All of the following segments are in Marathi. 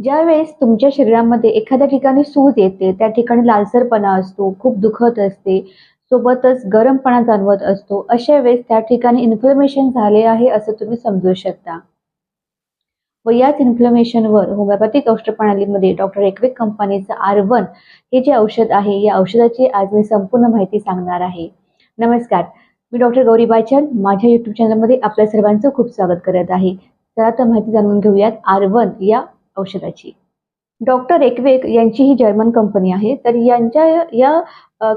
ज्या वेळेस तुमच्या शरीरामध्ये एखाद्या ठिकाणी सूज येते, त्या ठिकाणी लालसरपणा असतो, खूप दुखत असते, सोबतच गरमपणा जाणवत असतो, अशा वेळेस त्या ठिकाणी इन्फ्लमेशन झाले आहे असं तुम्ही समजू शकता. व याच इन्फ्लमेशनवर होमिओपॅथिक औषध प्रणालीमध्ये डॉक्टर एकवेक कंपनीचं आर वन हे जे औषध आहे, या औषधाची आज मी संपूर्ण माहिती सांगणार आहे. नमस्कार, मी डॉक्टर गौरी बायचंद माझ्या यूट्यूब चॅनलमध्ये आपल्या सर्वांचं खूप स्वागत करत आहे. चला तर माहिती जाणून घेऊयात आर वन या औषधाची. डॉक्टर एकवेक यांची ही जर्मन कंपनी आहे. तर यांच्या या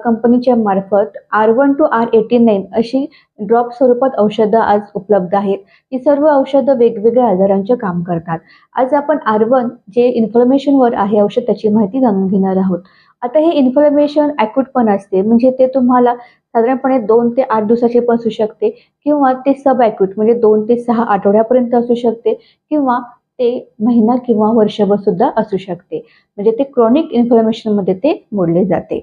कंपनीच्या मार्फत R one two R eighty nine अशी ड्रॉप स्वरूपात औषधं आज उपलब्ध आहेत. ही सर्व औषधं वेगवेगळ्या आजारांचे काम करतात. आज आपण आर वन जे इन्फ्लमेशनवर आहे औषध त्याची माहिती जाणून घेणार आहोत. आता हे इन्फ्लमेशन ॲक्यूट पण असते म्हणजे ते तुम्हाला साधारणपणे दोन ते आठ दिवसाचे पण असू शकते किंवा ते सब ॲक्यूट म्हणजे दोन ते सहा आठवड्यापर्यंत असू शकते किंवा ते महिना किंवा वर्षभर सुद्धा असू शकते. म्हणजे ते क्रॉनिक इन्फ्लमेशनमध्ये ते मोडले जाते.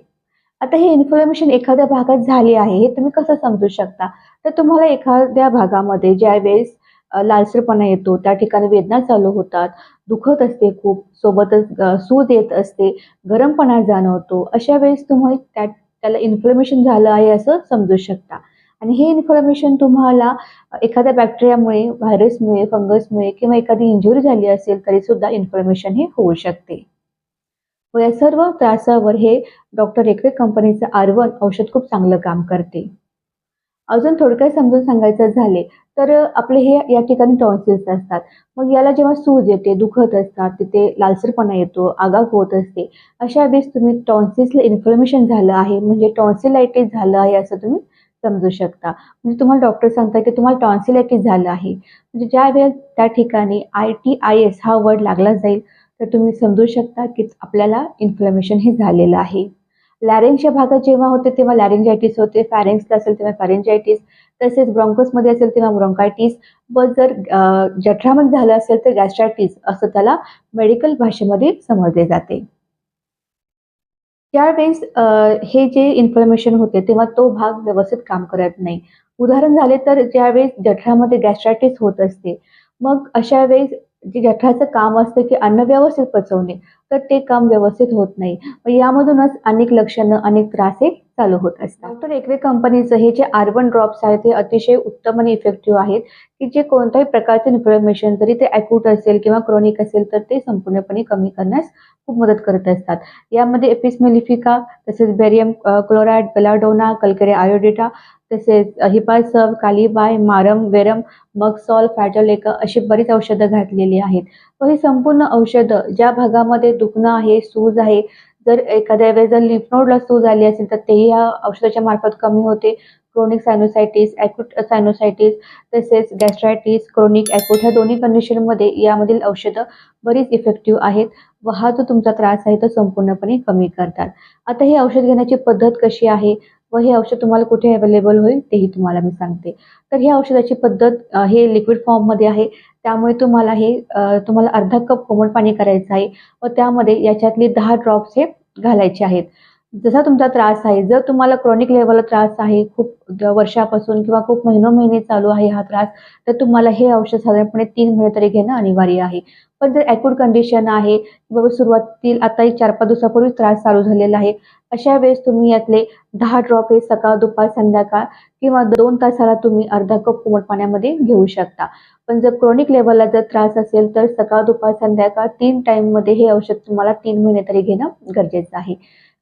आता हे इन्फ्लॉमेशन एखाद्या भागात झाले आहे, हे तुम्ही कसं समजू शकता? तर तुम्हाला एखाद्या भागामध्ये ज्यावेळेस वेळेस लालसरपणा येतो, त्या ठिकाणी वेदना चालू होतात, दुखत असते खूप, सोबतच सूज येत असते, गरमपणा जाणवतो, अशा वेळेस तुम्ही त्या त्याला इन्फ्लॉमेशन झालं आहे असं समजू शकता. आणि हे इन्फॉर्मेशन तुम्हाला एखाद्या बॅक्टेरियामुळे, व्हायरसमुळे, फंगसमुळे किंवा एखादी इंज्युरी झाली असेल तरी सुद्धा इन्फॉर्मेशन हे होऊ शकते. व या सर्व त्रासावर हे डॉक्टर एकवेक कंपनीचं आर्वन औषध खूप चांगलं काम करते. अजून थोडक्यात समजून सांगायचं झाले तर आपले हे या ठिकाणी टॉन्सिल्स असतात. मग याला जेव्हा सूज येते, दुखत असतात, तिथे लालसरपणा येतो, आगाग होत असते, अशा वेळेस तुम्ही टॉन्सिल्सला इन्फ्लमेशन झालं आहे म्हणजे टॉन्सिलायटिस झालं आहे असं तुम्ही समजू शकता. म्हणजे तुम्हाला डॉक्टर सांगतात की तुम्हाला टॉन्सिलायटिस झालं आहे. म्हणजे ज्या वेळेस त्या ठिकाणी आय-टी-आय-एस हा वर्ड लागला जाईल, तर तुम्ही समजू शकता की आपल्याला इन्फ्लमेशन हे झालेलं आहे. लॅरिंगच्या भागात जेव्हा होते तेव्हा लॅरेंजायटिस होते, फॅरिंक्सला असेल तेव्हा फॅरेंजायटिस तसेच ब्रॉन्कसमध्ये असेल तेव्हा ब्रॉन्कायटिस व जर जठरामध्ये झालं असेल तर गॅस्ट्रायटिस असं त्याला मेडिकल भाषेमध्ये समजले जाते. त्यावेळेस हे जे इन्फ्लमेशन होते तेव्हा तो भाग व्यवस्थित काम करत नाही. उदाहरण झाले तर ज्यावेळेस जठरामध्ये गॅस्ट्रायटिस होत असते, मग अशा वेळेस जे जठराचं काम असतं की अन्न व्यवस्थित पचवणे, तर ते काम व्यवस्थित होत नाही. मग यामधूनच अनेक लक्षणं, अनेक त्रास हे चालू होत असतात. डॉक्टर एकवे कंपनीचं हे जे आर्बन ड्रॉप्स आहेत ते अतिशय उत्तम आणि इफेक्टिव्ह आहेत, की जे कोणत्याही प्रकारचे इन्फ्लमेशन जरी ते ॲक्यूट असेल किंवा क्रॉनिक असेल तर ते संपूर्णपणे कमी करण्यास खूप मदत करत असतात. यामध्ये एपिसमेलिफिका तसेच barium chloride belladonna, calcarea iodata, तसेच हिपासव कालीबाय, मारम, वेरम, मगसॉल, फॅटोलेका अशी बरीच औषधं घातलेली आहेत. व ही संपूर्ण औषधं ज्या भागामध्ये दुखणं आहे, सूज आहे, जर एखाद्या वेळेस जर लिम्फ नोडला सूज आली असेल तर तेही या औषधाच्या मार्फत कमी होते. क्रोनिक सायनोसायटिस, ॲक्यूट सायनोसायटिस, तसेच गॅस्ट्रायटिस, क्रोनिक ॲक्यूट ह्या दोन्ही कंडिशनमध्ये यामधील औषधं बरीच इफेक्टिव्ह आहेत व हा जो तुमचा त्रास आहे तो संपूर्णपणे कमी करतात. आता हे औषध घेण्याची पद्धत कशी आहे व हे औषध तुम्हाला कुठे अवेलेबल होईल तेही तुम्हाला मी सांगते. तर ह्या औषधाची पद्धत हे लिक्विड फॉर्ममध्ये आहे. त्यामुळे तुम्हाला हे तुम्हाला अर्धा कप कोमट पाणी करायचं आहे व त्यामध्ये याच्यातले दहा ड्रॉप्स हे घालायचे आहेत. जसा तुमचा त्रास आहे, जर तुम्हाला क्रॉनिक लेवलला त्रास आहे, खूप वर्षापासून किंवा खूप महिनो महिने चालू आहे हा त्रास, तर तुम्हाला हे औषध साधारणपणे तीन महिने तरी घेणं अनिवार्य आहे. पण जर ॲक्यूट कंडिशन आहे, बाबा सुरुवातील आता एक 4-5 त्रास चालू झालेला आहे, अशा वेळेस तुम्ही यातले दहा ड्रॉप हे सकाळ, दुपार, संध्याकाळ किंवा दोन तासाला तुम्ही अर्धा कप कोमट पाण्यामध्ये घेऊ शकता. पण जर क्रॉनिक लेवलला जर त्रास असेल तर सकाळ, दुपार, संध्याकाळ तीन टाईममध्ये हे औषध तुम्हाला तीन महिने तरी घेणं गरजेचं आहे.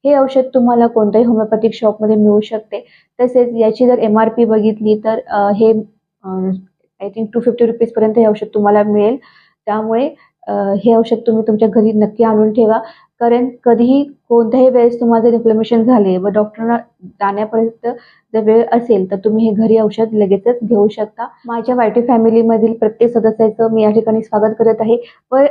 हे औषध तुम्हाला कोणत्याही होमिओपॅथिक शॉपमध्ये मिळू शकते. तसेच याची जर एम-आर-पी बघितली तर हे आय थिंक टू फिफ्टी रुपीजपर्यंत हे औषध तुम्हाला मिळेल. त्यामुळे हे औषध तुम्ही तुमच्या घरी नक्की आणून ठेवा. कारण कधीही कोणत्याही वेळेस तुम्हाला जर इन्फ्लमेशन झाले व डॉक्टरांना जाण्यापर्यंत जर वेळ असेल तर तुम्ही हे घरी औषध लगेचच घेऊ शकता. माझ्या वायटी फॅमिलीमधील प्रत्येक सदस्याचं मी या ठिकाणी स्वागत करत आहे व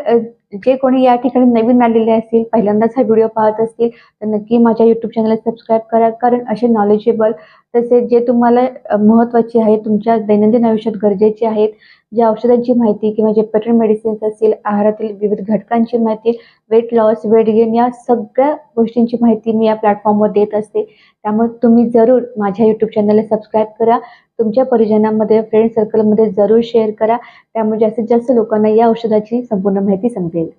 जे कोणी या ठिकाणी नवीन आलेले असतील, पहिल्यांदाच हा व्हिडिओ पाहत असतील, तर नक्की माझ्या यूट्यूब चॅनलला सबस्क्राईब करा. कारण असे नॉलेजेबल तसेच जे तुम्हाला महत्त्वाचे आहे, तुमच्या दैनंदिन आयुष्यात गरजेचे आहेत, ज्या औषधांची माहिती किंवा जे पेटर्न मेडिसिन्स असतील, आहारातील विविध घटकांची माहिती, वेट लॉस, वेट गेन या सगळ्या गोष्टींची माहिती मी या प्लॅटफॉर्मवर देत असते. त्यामुळे तुम्ही जरूर माझ्या यूट्यूब चॅनलला सबस्क्राईब करा. तुमच्या परिजनांमध्ये, फ्रेंड सर्कलमध्ये जरूर शेअर करा. त्यामुळे जास्तीत जास्त लोकांना या औषधाची संपूर्ण माहिती समजेल.